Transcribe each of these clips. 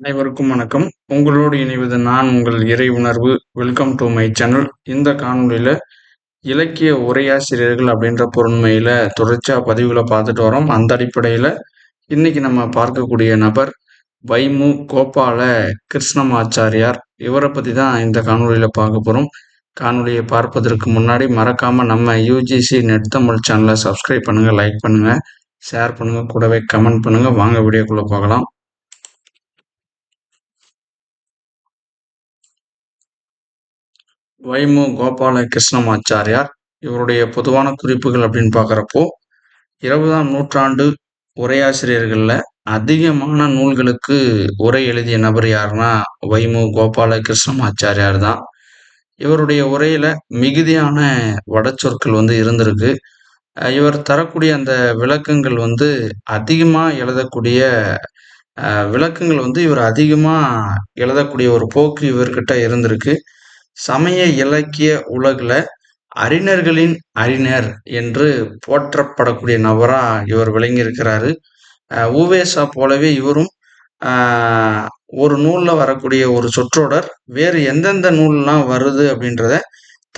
அனைவருக்கும் வணக்கம். உங்களோடு இணைவது நான் உங்கள் இறை உணர்வு. வெல்கம் டு மை சேனல் இந்த காணொலியில் இலக்கிய உரையாசிரியர்கள் அப்படின்ற பொருண்மையில் தொடர்ச்சியாக பதிவுகளை பார்த்துட்டு வரோம். அந்த அடிப்படையில் இன்னைக்கு நம்ம பார்க்கக்கூடிய நபர் வைமு கோபால கிருஷ்ணமாச்சாரியார். இவரை பற்றி தான் இந்த காணொலியில் பார்க்க போகிறோம் காணொலியை பார்ப்பதற்கு முன்னாடி மறக்காமல் நம்ம யூஜிசி நெட் தமிழ் சேனலை சப்ஸ்கிரைப் பண்ணுங்கள் லைக் பண்ணுங்கள் ஷேர் பண்ணுங்கள் கூடவே கமெண்ட் பண்ணுங்கள் வாங்க வீடியோக்குள்ளே பார்க்கலாம் வைமு கோபால கிருஷ்ணமாச்சாரியார் இவருடைய பொதுவான குறிப்புகள் அப்படின்னு பார்க்குறப்போ இருபதாம் நூற்றாண்டு உரையாசிரியர்களில் அதிகமான நூல்களுக்கு உரை எழுதிய நபர் யாருன்னா வைமு கோபால கிருஷ்ணமாச்சாரியார் தான். இவருடைய உரையில் மிகுதியான வடச்சொற்கள் வந்து இருந்திருக்கு. இவர் தரக்கூடிய அந்த விளக்கங்கள் வந்து அதிகமாக எழுதக்கூடிய விளக்கங்கள் வந்து இவர் அதிகமாக எழுதக்கூடிய ஒரு போக்கு இவர்கிட்ட இருந்திருக்கு. சமய இலக்கிய உலகில் அறிஞர்களின் அறிஞர் என்று போற்றப்படக்கூடிய நபராக இவர் விளங்கியிருக்கிறாரு. ஊவேசா போலவே இவரும் ஒரு நூலில் வரக்கூடிய ஒரு சொற்றொடர் வேறு எந்தெந்த நூல்லாம் வருது அப்படின்றத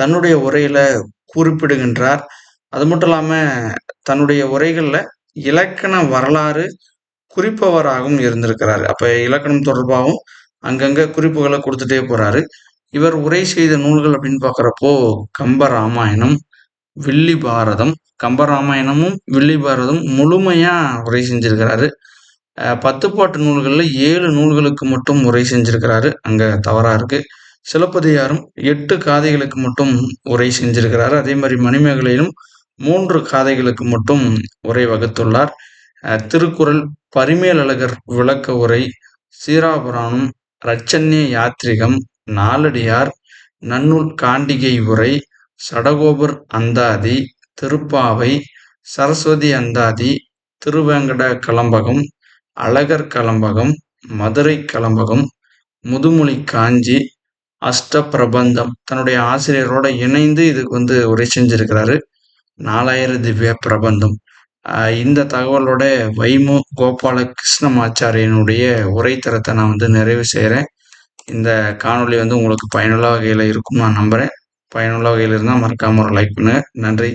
தன்னுடைய உரையில் குறிப்பிடுகின்றார். அது மட்டும் இல்லாமல் தன்னுடைய உரைகளில் இலக்கண வரலாறு குறிப்பவராகவும் இருந்திருக்கிறார். அப்போ இலக்கணம் தொடர்பாகவும் அங்கங்கே குறிப்புகளை கொடுத்துட்டே போகிறாரு இவர் உரை செய்த நூல்கள் அப்படின்னு பார்க்குறப்போ கம்ப ராமாயணம் வில்லி பாரதம் கம்பராமாயணமும் வில்லி பாரதம் முழுமையாக உரை செஞ்சிருக்கிறாரு. பத்து பாட்டு நூல்களில் ஏழு நூல்களுக்கு மட்டும் உரை செஞ்சிருக்கிறாரு. அங்கே தவறாக இருக்கு. சிலப்பதிகாரம் எட்டு காதைகளுக்கு மட்டும் உரை செஞ்சிருக்கிறாரு. அதே மாதிரி மணிமேகலையிலும் மூன்று காதைகளுக்கு மட்டும் உரை வகுத்துள்ளார். திருக்குறள் பரிமேலழகர் விளக்க உரை சீராபுராணம் ரச்சன்ய யாத்ரிகம் நாலடியார் நன்னூல் காண்டிகை உரை சடகோபர் அந்தாதி திருப்பாவை சரஸ்வதி அந்தாதி திருவேங்கட கலம்பகம் அழகர் கலம்பகம் மதுரை கலம்பகம் முதுமொழி காஞ்சி அஷ்ட பிரபந்தம் தன்னுடைய ஆசிரியரோட இணைந்து இதுக்கு வந்து உரை செஞ்சிருக்கிறாரு. நாலாயிரம் திவ்ய பிரபந்தம். இந்த தகவலோட வைமு கோபாலகிருஷ்ணமாச்சாரியனுடைய உரைத்தரத்தை நான் வந்து நிறைவு செய்கிறேன் இந்த காணொலி வந்து உங்களுக்கு பயனுள்ள வகையில் இருக்கும் நான் நம்புகிறேன் பயனுள்ள வகையில் இருந்தால் மறக்காமல் ஒரு லைக் பண்ணுங்கள் நன்றி.